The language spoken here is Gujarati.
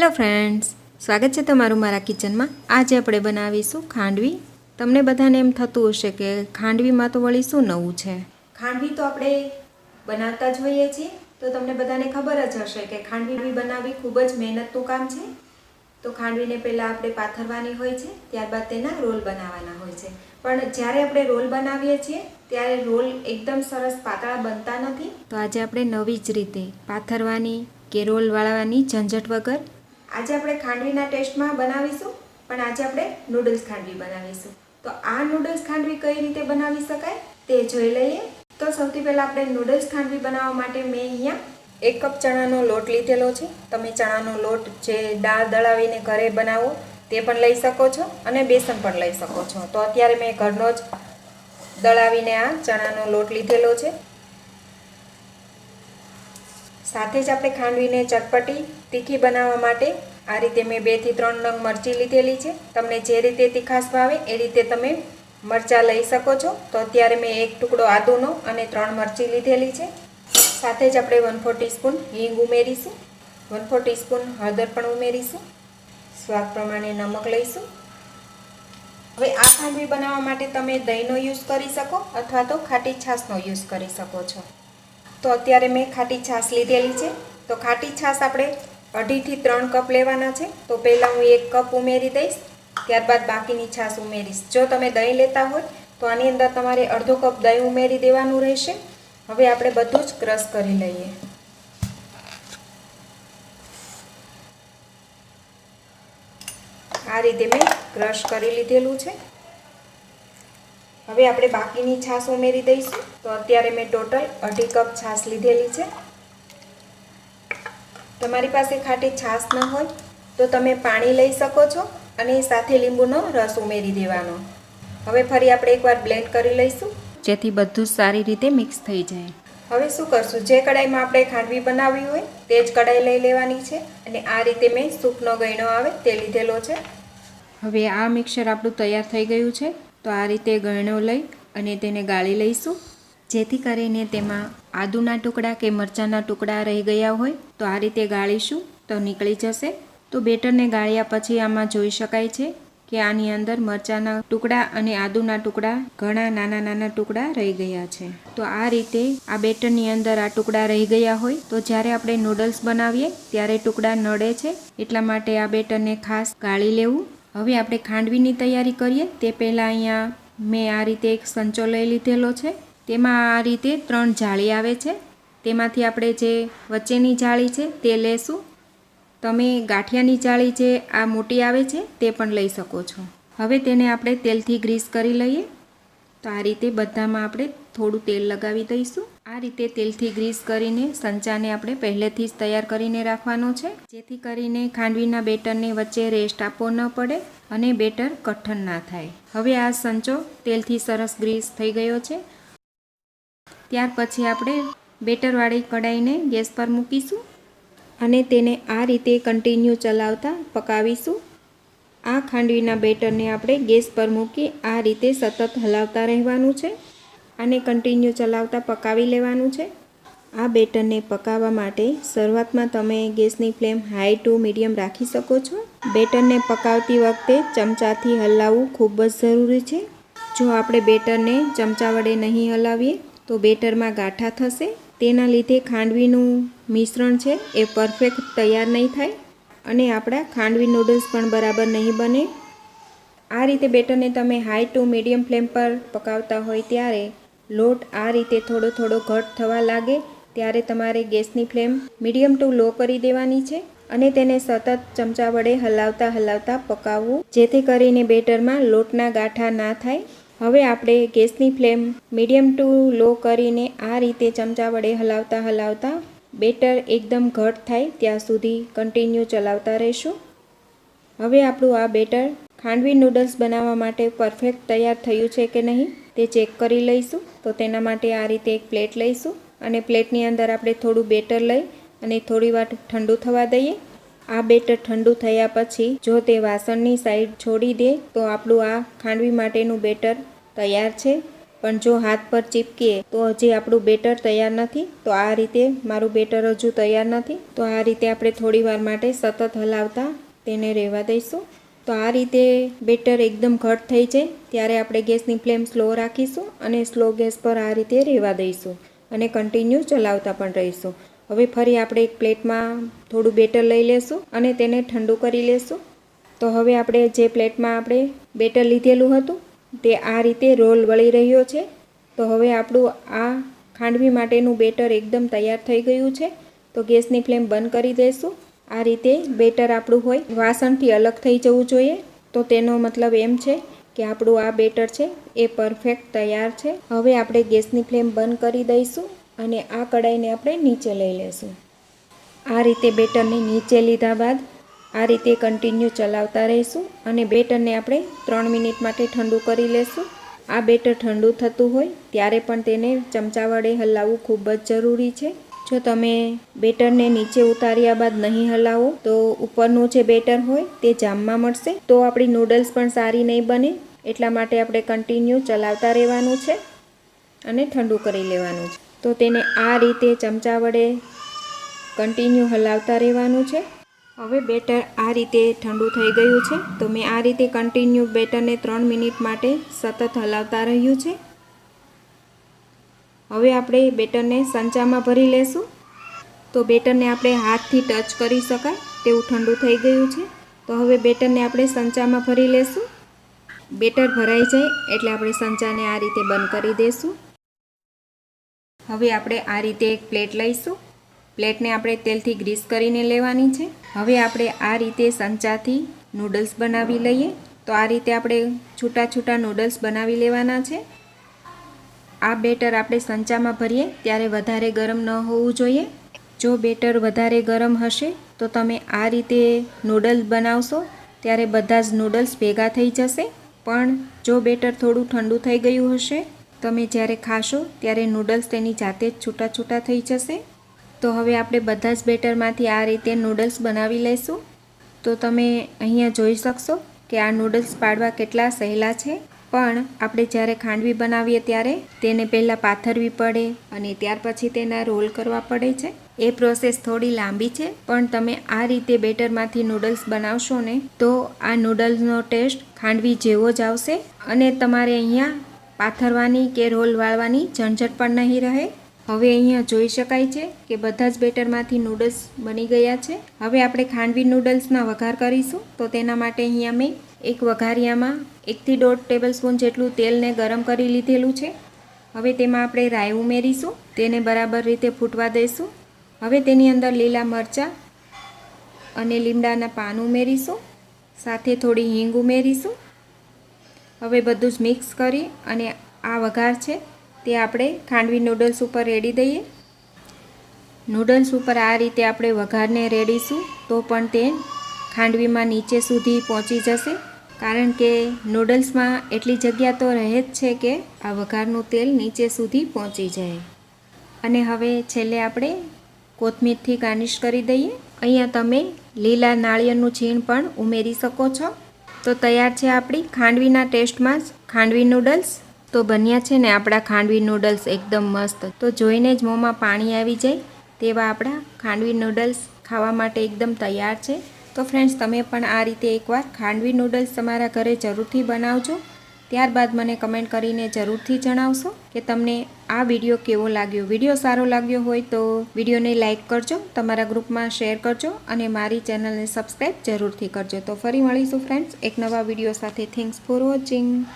હેલો ફ્રેન્ડ્સ, સ્વાગત છે તમારું મારા કિચનમાં. આજે આપણે બનાવીશું ખાંડવી. તમને બધાને એમ થતું હશે કે ખાંડવીમાં તો વળી શું નવું છે? ખાંડવી તો આપણે બનાવતા જ હોઈએ છીએ. તો તમને બધાને ખબર જ હશે કે ખાંડવી બનાવવી ખૂબ જ મહેનતનું કામ છે. તો ખાંડવીને પહેલાં આપણે પાથરવાની હોય છે, ત્યારબાદ તેના રોલ બનાવવાના હોય છે. પણ જ્યારે આપણે રોલ બનાવીએ છીએ, ત્યારે રોલ એકદમ સરસ પાતળા બનતા નથી. તો આજે આપણે નવી જ રીતે પાથરવાની કે રોલ વાળવાની ઝંઝટ વગર આજે આપણે ખાંડવીના ટેસ્ટમાં બનાવીશું, પણ આજે આપણે નૂડલ્સ ખાંડવી બનાવીશું. તો આ નૂડલ્સ ખાંડવી કઈ રીતે બનાવી શકાય તે જોઈ લઈએ. તો સૌથી પહેલાં આપણે નૂડલ્સ ખાંડવી બનાવવા માટે મેં અહીંયા એક કપ ચણાનો લોટ લીધેલો છે. તમે ચણાનો લોટ જે દાળ દળાવીને ઘરે બનાવો તે પણ લઈ શકો છો અને બેસન પણ લઈ શકો છો. તો અત્યારે મેં ઘરનો જ દળાવીને આ ચણાનો લોટ લીધેલો છે. સાથે જ આપણે ખાંડવીને ચટપટી તીખી બનાવવા માટે આ રીતે મેં બેથી ત્રણ નંગ મરચી લીધેલી છે. તમને જે રીતે તીખાશ ભાવે એ રીતે તમે મરચાં લઈ શકો છો. તો અત્યારે મેં એક ટુકડો આદુનો અને ત્રણ મરચી લીધેલી છે. સાથે જ આપણે વન ફોર ટીસ્પૂન હિંગ ઉમેરીશું. વન ફોર ટીસ્પૂન હળદર પણ ઉમેરીશું. સ્વાદ પ્રમાણે નમક લઈશું. હવે આ ખાંડવી બનાવવા માટે તમે દહીંનો યુઝ કરી શકો અથવા તો ખાટી છાશનો યુઝ કરી શકો છો. તો અત્યારે મેં ખાટી છાશ લીધેલી છે. તો ખાટી છાશ આપણે અઢીથી ત્રણ કપ લેવાના છે. તો પહેલાં હું એક કપ ઉમેરી દઈશ, ત્યારબાદ બાકીની છાશ ઉમેરીશ. જો તમે દહીં લેતા હોય, તો આની અંદર તમારે અડધો કપ દહીં ઉમેરી દેવાનું રહેશે. હવે આપણે બધું જ ક્રશ કરી લઈએ. આ રીતે મેં ક્રશ કરી લીધેલું છે. હવે આપણે બાકીની છાશ ઉમેરી દઈશું. તો અત્યારે મેં ટોટલ અઢી કપ છાશ લીધેલી છે. તમારી પાસે ખાટી છાશ ન હોય તો તમે પાણી લઈ શકો છો અને સાથે લીંબુનો રસ ઉમેરી દેવાનો. હવે ફરી આપણે એકવાર બ્લેન્ડ કરી લઈશું. જેથી બધું જ સારી રીતે મિક્સ થઈ જાય. હવે શું કરશું? જે કડાઈમાં આપણે ખાંડવી બનાવવી હોય તે જ કડાઈ લઈ લેવાની છે અને આ રીતે મેં સૂપનો ગયણો આવે તે લીધેલો છે. હવે આ મિક્સર આપણું તૈયાર થઈ ગયું છે. તો આ રીતે ગયણો લઈ અને તેને ગાળી લઈશું. જેથી કરીને તેમાં આદુના ટુકડા કે મરચાંના ટુકડા રહી ગયા હોય તો આ રીતે ગાળીશું, તો નીકળી જશે. તો બેટરને ગાળ્યા પછી આમાં જોઈ શકાય છે કે આની અંદર મરચાંના ટુકડા અને આદુના ટુકડા ઘણા નાના નાના ટુકડા રહી ગયા છે. તો આ રીતે આ બેટરની અંદર આ ટુકડા રહી ગયા હોય, તો જ્યારે આપણે નૂડલ્સ બનાવીએ, ત્યારે ટુકડા નડે છે, એટલા માટે આ બેટરને ખાસ ગાળી લેવું. હવે આપણે ખાંડવીની તૈયારી કરીએ. તે પહેલાં અહીંયા મેં આ રીતે એક સંચો લઈ લીધેલો છે. તેમાં આ રીતે ત્રણ જાળી આવે છે. તેમાંથી આપણે જે વચ્ચેની જાળી છે તે લેશું. તમે ગાંઠિયાની જાળી જે આ મોટી આવે છે તે પણ લઈ શકો છો. હવે તેને આપણે તેલથી ગ્રીસ કરી લઈએ. તો આ રીતે બધામાં આપણે થોડું તેલ લગાવી દઈશું. આ રીતે તેલથી ગ્રીસ કરીને સંચાને આપણે પહેલેથી જ તૈયાર કરીને રાખવાનો છે. જેથી કરીને ખાંડવીના બેટરને વચ્ચે રેસ્ટ આપવો ન પડે અને બેટર કઠણ ના થાય. હવે આ સંચો તેલથી સરસ ગ્રીસ થઈ ગયો છે. ત્યાર પછી આપણે બેટરવાળી કઢાઈને ગેસ પર મૂકીશું અને તેને આ રીતે કન્ટિન્યુ ચલાવતા પકાવીશું. આ ખાંડવીના બેટરને આપણે ગેસ પર મૂકી આ રીતે સતત હલાવતા રહેવાનું છે અને કન્ટિન્યુ ચલાવતા પકાવી લેવાનું છે. આ બેટરને પકાવવા માટે શરૂઆતમાં તમે ગેસની ફ્લેમ હાઈ ટુ મીડિયમ રાખી શકો છો. બેટરને પકાવતી વખતે ચમચાથી હલાવવું ખૂબ જ જરૂરી છે. જો આપણે બેટરને ચમચા વડે નહીં હલાવીએ તો બેટરમાં ગાંઠા થશે. તેના લીધે ખાંડવીનું મિશ્રણ છે, એ પરફેક્ટ તૈયાર નહીં થાય અને આપણા ખાંડવી નૂડલ્સ પણ બરાબર નહીં બને. આ રીતે બેટરને તમે હાઈ ટુ મીડિયમ ફ્લેમ પર પકાવતા હોય ત્યારે લોટ આ રીતે થોડો થોડો ઘટ થવા લાગે ત્યારે તમારે ગેસની ફ્લેમ મીડિયમ ટુ લો કરી દેવાની છે અને તેને સતત ચમચા વડે હલાવતા હલાવતા પકાવવું, જેથી કરીને બેટરમાં લોટના ગાંઠા ના થાય. હવે આપણે ગેસની ફ્લેમ મીડિયમ ટુ લો કરીને આ રીતે ચમચા વડે હલાવતા હલાવતા બેટર એકદમ ઘટ થાય ત્યાં સુધી કન્ટિન્યુ ચલાવતા રહીશું. હવે આપણું આ બેટર ખાંડવી નૂડલ્સ બનાવવા માટે પરફેક્ટ તૈયાર થયું છે કે નહીં તે ચેક કરી લઈશું. તો તેના માટે આ રીતે એક પ્લેટ લઈશું અને પ્લેટની અંદર આપણે થોડું બેટર લઈ અને થોડી વાર ઠંડુ થવા દઈએ. આ બેટર ઠંડુ થયા પછી જો તે વાસણની સાઈડ છોડી દે, તો આપણું આ ખાંડવી માટેનું બેટર તૈયાર છે. પણ જો હાથ પર ચીપકીએ, તો હજી આપણું બેટર તૈયાર નથી. તો આ રીતે મારું બેટર હજુ તૈયાર નથી. તો આ રીતે આપણે થોડી વાર માટે સતત હલાવતા તેને રહેવા દઈશું. તો આ રીતે બેટર એકદમ ઘટ થઈ જાય, ત્યારે આપણે ગેસની ફ્લેમ સ્લો રાખીશું અને સ્લો ગેસ પર આ રીતે રહેવા દઈશું અને કન્ટિન્યુ ચલાવતા પણ રહીશું. હવે ફરી આપણે એક પ્લેટમાં થોડું બેટર લઈ લેશું અને તેને ઠંડુ કરી લેશું. તો હવે આપણે જે પ્લેટમાં આપણે બેટર લીધેલું હતું, તે આ રીતે રોલ વળી રહ્યો છે. તો હવે આપણું આ ખાંડવી માટેનું બેટર એકદમ તૈયાર થઈ ગયું છે. તો ગેસની ફ્લેમ બંધ કરી દઈશું. આ રીતે બેટર આપણું હોય, વાસણથી અલગ થઈ જવું જોઈએ. તો તેનો મતલબ એમ છે કે આપણું આ બેટર છે, એ પરફેક્ટ તૈયાર છે. હવે આપણે ગેસની ફ્લેમ બંધ કરી દઈશું. અને આ કડાઈને આપણે નીચે લઈ લેશું. આ રીતે બેટરને નીચે લીધા બાદ આ રીતે કન્ટિન્યુ ચલાવતા રહીશું અને બેટરને આપણે ત્રણ મિનિટ માટે ઠંડુ કરી લેશું. આ બેટર ઠંડુ થતું હોય ત્યારે પણ તેને ચમચા વડે હલાવવું ખૂબ જ જરૂરી છે. જો તમે બેટરને નીચે ઉતાર્યા બાદ નહીં હલાવો, તો ઉપરનું જે બેટર હોય તે જામમાં મળશે. તો આપણી નૂડલ્સ પણ સારી નહીં બને, એટલા માટે આપણે કન્ટિન્યુ ચલાવતા રહેવાનું છે અને ઠંડુ કરી લેવાનું છે. તો તેને આ રીતે ચમચા વડે કન્ટિન્યુ હલાવતા રહેવાનું છે. હવે બેટર આ રીતે ઠંડુ થઈ ગયું છે. તો મેં આ રીતે કન્ટિન્યુ બેટરને ત્રણ મિનિટ માટે સતત હલાવતા રહ્યું છે. હવે આપણે બેટરને સંચામાં ભરી લેશું. તો બેટરને આપણે હાથથી ટચ કરી શકાય તેવું ઠંડુ થઈ ગયું છે. તો હવે બેટરને આપણે સંચામાં ભરી લેશું. બેટર ભરાઈ જાય એટલે આપણે સંચાને આ રીતે બંધ કરી દઈશું હવે આપણે આ રીતે એક પ્લેટ લઈશું. પ્લેટને આપણે તેલથી ગ્રીસ કરીને લેવાની છે. હવે આપણે આ રીતે સંચાથી નૂડલ્સ બનાવી લઈએ. તો આ રીતે આપણે છૂટા છૂટા નૂડલ્સ બનાવી લેવાના છે. આ બેટર આપણે સંચામાં ભરીએ ત્યારે વધારે ગરમ ન હોવું જોઈએ. જો બેટર વધારે ગરમ હશે, તો તમે આ રીતે નૂડલ્સ બનાવશો ત્યારે બધા જ નૂડલ્સ ભેગા થઈ જશે. પણ જો બેટર થોડું ઠંડુ થઈ ગયું હશે તમે જ્યારે ખાશો ત્યારે નૂડલ્સ તેની જાતે જ છૂટા છૂટા થઈ જશે. તો હવે આપણે બધા જ બેટરમાંથી આ રીતે નૂડલ્સ બનાવી લઈશું. તો તમે અહીંયા જોઈ શકશો કે આ નૂડલ્સ પાડવા કેટલા સહેલા છે. પણ આપણે જ્યારે ખાંડવી બનાવીએ ત્યારે તેને પહેલાં પાથરવી પડે અને ત્યાર પછી તેના રોલ કરવા પડે છે. એ પ્રોસેસ થોડી લાંબી છે, પણ તમે આ રીતે બેટરમાંથી નૂડલ્સ બનાવશો ને તો આ નૂડલ્સનો ટેસ્ટ ખાંડવી જેવો જ આવશે. અને તમારે અહીંયા પાથરવાની કે રોલ વાળવાની ઝંઝટ પણ નહીં રહે? હવે અહીંયા જોઈ શકાય છે કે બધા જ બેટરમાંથી નૂડલ્સ બની ગયા છે. હવે આપણે ખાંડવી નૂડલ્સના વઘાર કરીશું. તો તેના માટે અહીંયા મેં એક વઘારિયામાં એકથી દોઢ ટેબલ સ્પૂન જેટલું તેલને ગરમ કરી લીધેલું છે. હવે તેમાં આપણે રાઈ ઉમેરીશું. તેને બરાબર રીતે ફૂટવા દઈશું હવે તેની અંદર લીલા મરચાં અને લીમડાના પાન ઉમેરીશું. સાથે થોડી હિંગ ઉમેરીશું. હવે બધું જ મિક્સ કરી અને આ વઘાર છે તે આપણે ખાંડવી નૂડલ્સ ઉપર રેડી દઈએ. નૂડલ્સ ઉપર આ રીતે આપણે વઘારને રેડીશું તો પણ તે ખાંડવીમાં નીચે સુધી પહોંચી જશે. કારણ કે નૂડલ્સમાં એટલી જગ્યા તો રહે જ છે કે આ વઘારનું તેલ નીચે સુધી પહોંચી જાય. અને હવે છેલ્લે આપણે કોથમીરથી ગાર્નિશ કરી દઈએ. અહીંયા તમે લીલા નાળિયેરનું છીણ પણ ઉમેરી શકો છો. તો તૈયાર છે આપણી ખાંડવીના ટેસ્ટમાં ખાંડવી નૂડલ્સ તો બન્યા છે ને આપણા ખાંડવી નૂડલ્સ એકદમ મસ્ત. તો જોઈને જ મોંમાં પાણી આવી જાય તેવા આપણા ખાંડવી નૂડલ્સ ખાવા માટે એકદમ તૈયાર છે. તો ફ્રેન્ડ્સ, તમે પણ આ રીતે એકવાર ખાંડવી નૂડલ્સ તમારા ઘરે જરૂરથી બનાવજો. ત્યારબાદ મને કમેન્ટ કરીને જરૂરથી જણાવશો કે તમને આ વીડિયો કેવો લાગ્યો. વીડિયો સારો લાગ્યો હોય તો વિડીયોને લાઇક કરજો, તમારા ગ્રુપમાં શેર કરજો અને મારી ચેનલને સબસ્ક્રાઈબ જરૂરથી કરજો. તો ફરી મળીશું, ફ્રેન્ડ્સ, એક નવા વીડિયો સાથે. Thanks for watching.